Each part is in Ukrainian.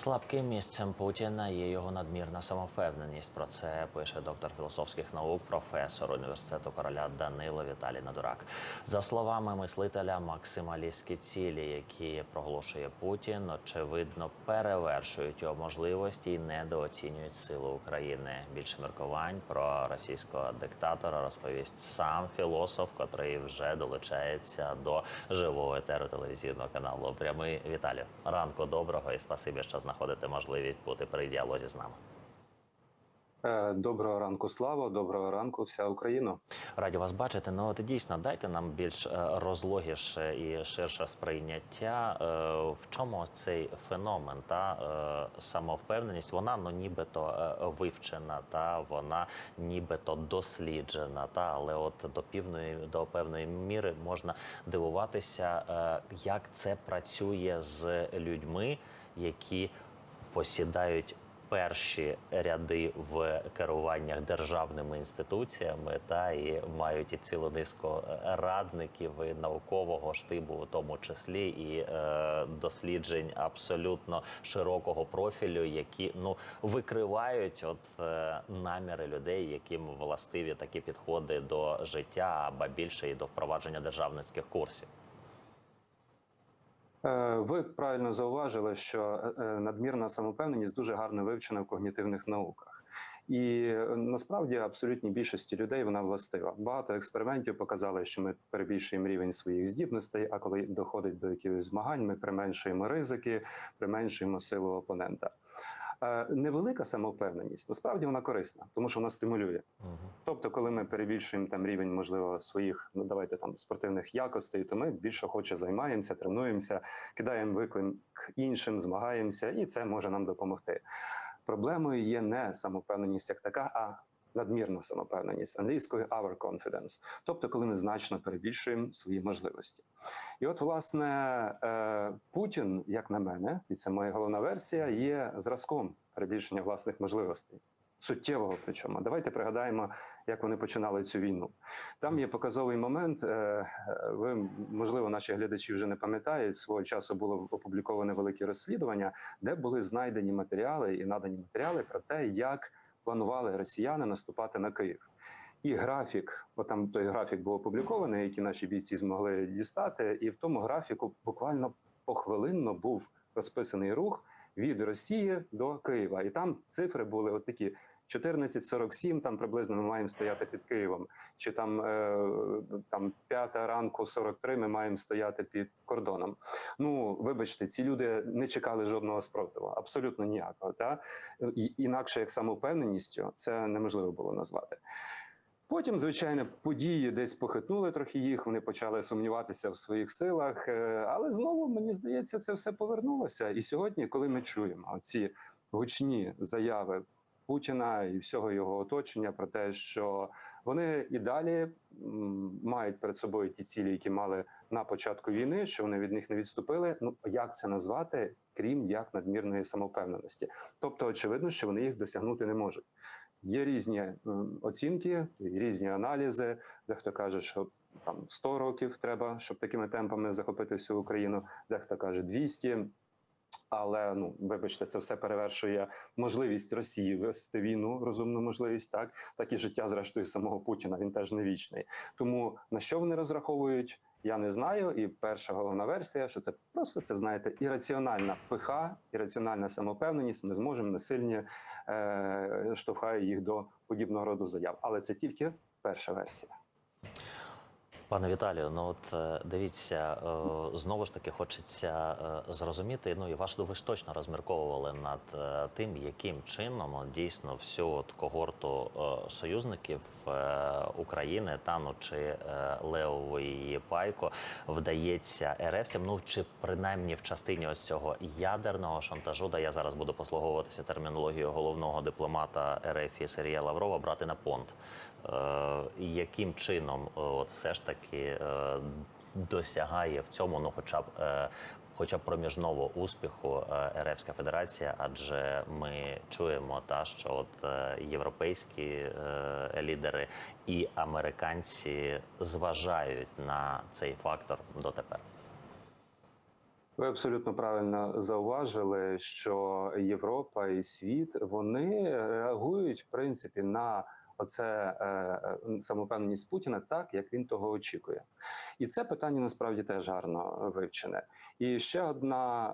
Слабким місцем Путіна є його надмірна самовпевненість. Про це пише доктор філософських наук, професор університету короля Данило Віталій Надурак. За словами мислителя, максималістські цілі, які проголошує Путін, очевидно перевершують його можливості і недооцінюють силу України. Більше міркувань про російського диктатора розповість сам філософ, котрий вже долучається до живого етеру телевізійного каналу. Прямий Віталію. Ранку доброго і спасибі, що знаходите можливість бути при діалозі з нами. Е, Доброго ранку, слава, доброго ранку, вся Україна. Раді вас бачити. Ну от дійсно дайте нам більш е, розлогіше і ширше сприйняття. е, В чому цей феномен та самовпевненість? Вона ну нібито вивчена, та вона нібито досліджена. Та але от до півної до певної міри можна дивуватися, як це працює з людьми, які посідають перші ряди в керуваннях державними інституціями, та і мають і цілу низку радників і наукового штибу, в тому числі і е, досліджень абсолютно широкого профілю, які ну викривають от е, наміри людей, яким властиві такі підходи до життя, аба більше і до впровадження державницьких курсів. Е, Ви правильно зауважили, що е, надмірна самопевненість дуже гарно вивчена в когнітивних науках. І е, насправді абсолютній більшості людей вона властива. Багато експериментів показали, що ми перебільшуємо рівень своїх здібностей, а коли доходить до якихось змагань, ми применшуємо ризики, применшуємо силу опонента. Невелика самовпевненість насправді вона корисна, тому що вона стимулює. Тобто, коли ми перебільшуємо там рівень, можливо, своїх ну давайте там спортивних якостей, то ми більше хоче займаємося, тренуємося, кидаємо виклик іншим, змагаємося, і це може нам допомогти. Проблемою є не самовпевненість як така, а надмірна самопевненість англійською our. Тобто, коли ми значно перебільшуємо свої можливості. І от, власне, е, Путін, як на мене, і це моя головна версія, є зразком перебільшення власних можливостей. Суттєвого причому. Давайте пригадаємо, як вони починали цю війну. Там є показовий момент. е, Ви, можливо, наші глядачі вже не пам'ятають. Свого часу було опубліковане велике розслідування, де були знайдені матеріали і надані матеріали про те, як планували росіяни наступати на Київ. І графік, от там той графік був опублікований, який наші бійці змогли дістати, і в тому графіку буквально похвилинно був розписаний рух від Росії до Києва. І там цифри були от такі: 14.47, там приблизно ми маємо стояти під Києвом. Чи там, е, там 5 ранку 43 ми маємо стояти під кордоном. Ну, вибачте, ці люди не чекали жодного спротиву, абсолютно ніякого. Та? Інакше як самовпевненістю, це неможливо було назвати. Потім, звичайно, події десь похитнули трохи їх. Вони почали сумніватися в своїх силах. е, Але знову мені здається, це все повернулося. І сьогодні, коли ми чуємо ці гучні заяви Путіна і всього його оточення про те, що вони і далі мають перед собою ті цілі, які мали на початку війни, що вони від них не відступили. Ну як це назвати, крім як надмірної самовпевненості? Тобто, очевидно, що вони їх досягнути не можуть. Є різні оцінки, різні аналізи. Дехто каже, що там 100 років треба, щоб такими темпами захопити всю Україну. Дехто каже 200. Але ну вибачте, це все перевершує можливість Росії вести війну, розумну можливість, так так і життя, зрештою, самого Путіна. Він теж не вічний. Тому на що вони розраховують, я не знаю. І перша головна версія, що це просто це знаєте, ірраціональна пиха, ірраціональна самопевненість. Ми зможемо насильні е, штовхає їх до подібного роду заяв. Але це тільки перша версія. Пане Віталію, ну от е, дивіться, е, знову ж таки хочеться е, зрозуміти. Ну і ваш ви ж точно розмірковували над тим, яким чином дійсно всю от когорту союзників України, та ну чи Левової Пайко вдається РФцям, ну чи принаймні в частині ось цього ядерного шантажу, де я зараз буду послуговуватися термінологією головного дипломата РФ Сергія Лаврова, брати на понт. Е, яким чином е, от все ж таки е, досягає в цьому, ну хоча б хоча б проміжного успіху РФська Федерація, адже ми чуємо та що от європейські лідери і американці зважають на цей фактор дотепер. Ви абсолютно правильно зауважили, що Європа і світ вони реагують в принципі на оце е, е, Путіна так, як він того очікує, і це питання насправді теж гарно вивчене. І ще одна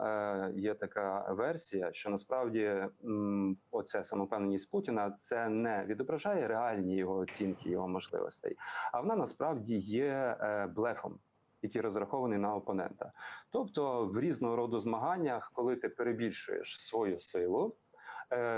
е, є така версія, що насправді м, самопевненість Путіна це не відображає реальні його оцінки його можливостей, а вона насправді є е, блефом який розрахований на опонента. Тобто в різного роду змаганнях, коли ти перебільшуєш свою силу,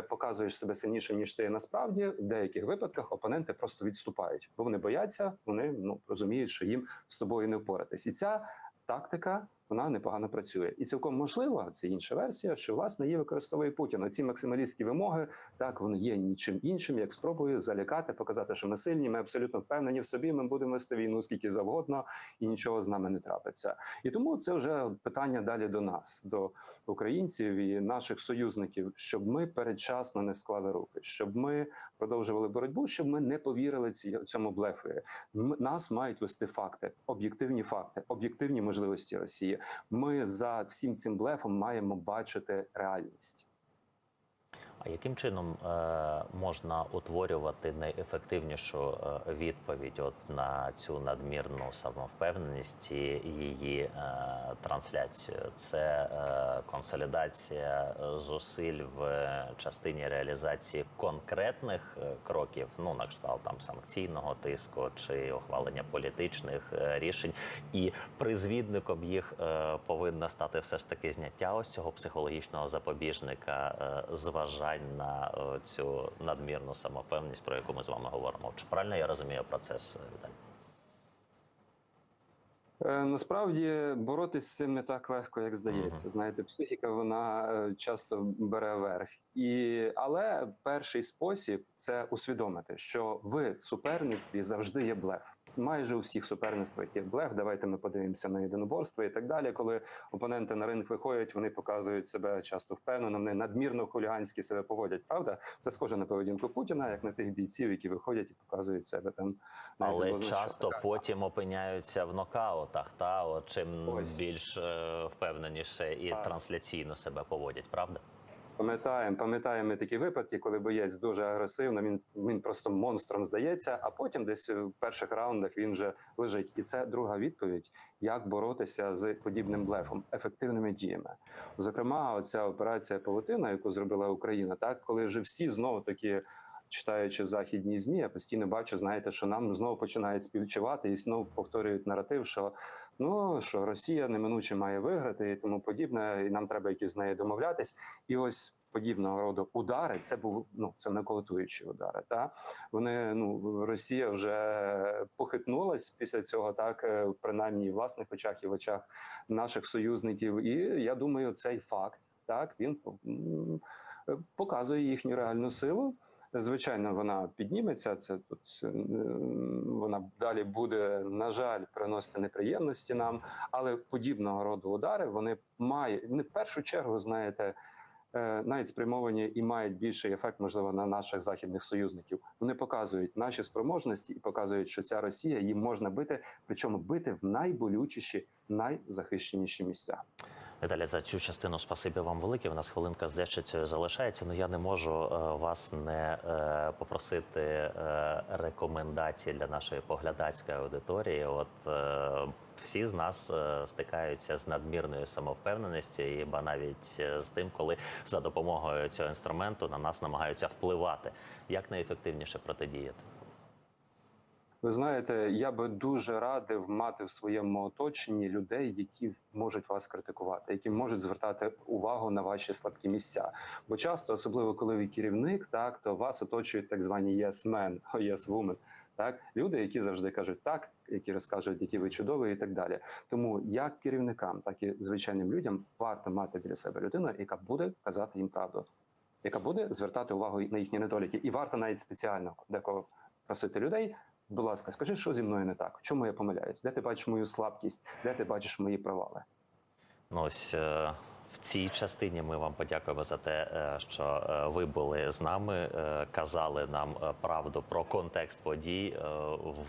показуєш себе сильніше, ніж це є насправді, в деяких випадках опоненти просто відступають, бо вони бояться, вони ну розуміють, що їм з тобою не впоратись. І ця тактика. Вона непогано працює, і цілком можливо, це інша версія, що власне її використовує Путін. А Ці максималістські вимоги так вони є нічим іншим, як спробою залякати, показати, що ми сильні. Ми абсолютно впевнені в собі. Ми будемо вести війну скільки завгодно, і нічого з нами не трапиться. І тому це вже питання далі до нас, до українців і наших союзників, щоб ми передчасно не склали руки, щоб ми продовжували боротьбу, щоб ми не повірили ці- цьому блефові. Нас мають вести факти, об'єктивні факти, об'єктивні можливості Росії. Ми за всім цим блефом маємо бачити реальність. А яким чином е, можна утворювати найефективнішу е, відповідь от на цю надмірну самовпевненість і її е, трансляцію? Це консолідація зусиль в частині реалізації конкретних кроків, ну на кшталт там санкційного тиску чи ухвалення політичних рішень, і призвідником їх повинна стати все ж таки зняття ось цього психологічного запобіжника, е, зважань на е, цю надмірну самопевність, про яку ми з вами говоримо. Чи правильно я розумію процес, віталь. Віталій? Е, Насправді боротись з цим не так легко, як здається. Знаєте, психіка вона е, часто бере верх. І але перший спосіб це усвідомити, що в суперництві завжди є блеф. Майже у всіх суперництвах є блеф. Давайте ми подивимося на єдиноборство і так далі. Коли опоненти на ринок виходять, вони показують себе часто впевнено, вони надмірно хуліганськи себе поводять. Правда, це схоже на поведінку Путіна, як на тих бійців, які виходять і показують себе там. Але часто потім опиняються в нокаутах. Та от чим Ось. більш е, впевненіше і Так. трансляційно себе поводять, правда? Пам'ятаємо, пам'ятаємо такі випадки, коли боєць дуже агресивно, він, він просто монстром здається, а потім десь в перших раундах він вже лежить. І це друга відповідь, як боротися з подібним блефом, ефективними діями. Зокрема, оця операція Павутина, яку зробила Україна, так коли вже всі знову таки. Читаючи західні змі, я постійно бачу, знаєте, що нам знову починають співчувати і знову повторюють наратив, що ну що Росія неминуче має виграти і тому подібне, і нам треба якісь з нею домовлятись. І ось подібного роду удари. Це був ну це нокаутуючі удари. Та вони ну Росія вже похитнулась після цього, так е, принаймні в власних очах і в очах наших союзників. І я думаю, цей факт так він показує їхню реальну силу. Звичайно, вона підніметься. Це тут е, вона далі буде, на жаль, приносити неприємності нам, але подібного роду удари вони мають не в першу чергу, знаєте. е, Навіть спрямовані і мають більший ефект, можливо, на наших західних союзників. Вони показують наші спроможності і показують, що ця Росія її можна бити, причому бити в найболючіші, найзахищеніші місця. Віталій, за цю частину спасибі вам велике. У нас хвилинка з дещицею залишається. Ну я не можу е, вас не е, попросити е, рекомендації для нашої поглядацької аудиторії. От всі з нас стикаються з надмірною самовпевненістю, і ба навіть з тим, коли за допомогою цього інструменту на нас намагаються впливати. Як найефективніше протидіяти? Ви знаєте, я би дуже радив мати в своєму оточенні людей, які можуть вас критикувати, які можуть звертати увагу на ваші слабкі місця. Бо часто, особливо коли ви керівник, так то вас оточують так звані yes men, yes women, так люди, які завжди кажуть так, які розкажуть, які ви чудові, і так далі. Тому як керівникам, так і звичайним людям варто мати біля себе людину, яка буде казати їм правду, яка буде звертати увагу на їхні недоліки, і варто навіть спеціально декого просити людей. Будь ласка, скажи, що зі мною не так? Чому я помиляюсь? Де ти бачиш мою слабкість? Де ти бачиш мої провали? Ну ось е, в цій частині ми вам подякуємо за те, е, що е, ви були з нами, е, казали нам правду про контекст подій,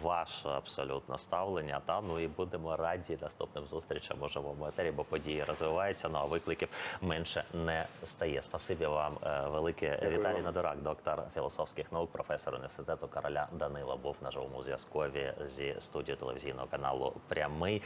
ваше абсолютно ставлення. Та ну і будемо раді наступним зустрічам у живому етері, бо події розвиваються. Ну а викликів менше не стає. Спасибі вам велике. Дякую Віталій вам. Надорак, доктор філософських наук, професор університету короля Данила, був на живому зв'язкові зі студією телевізійного каналу Прямий.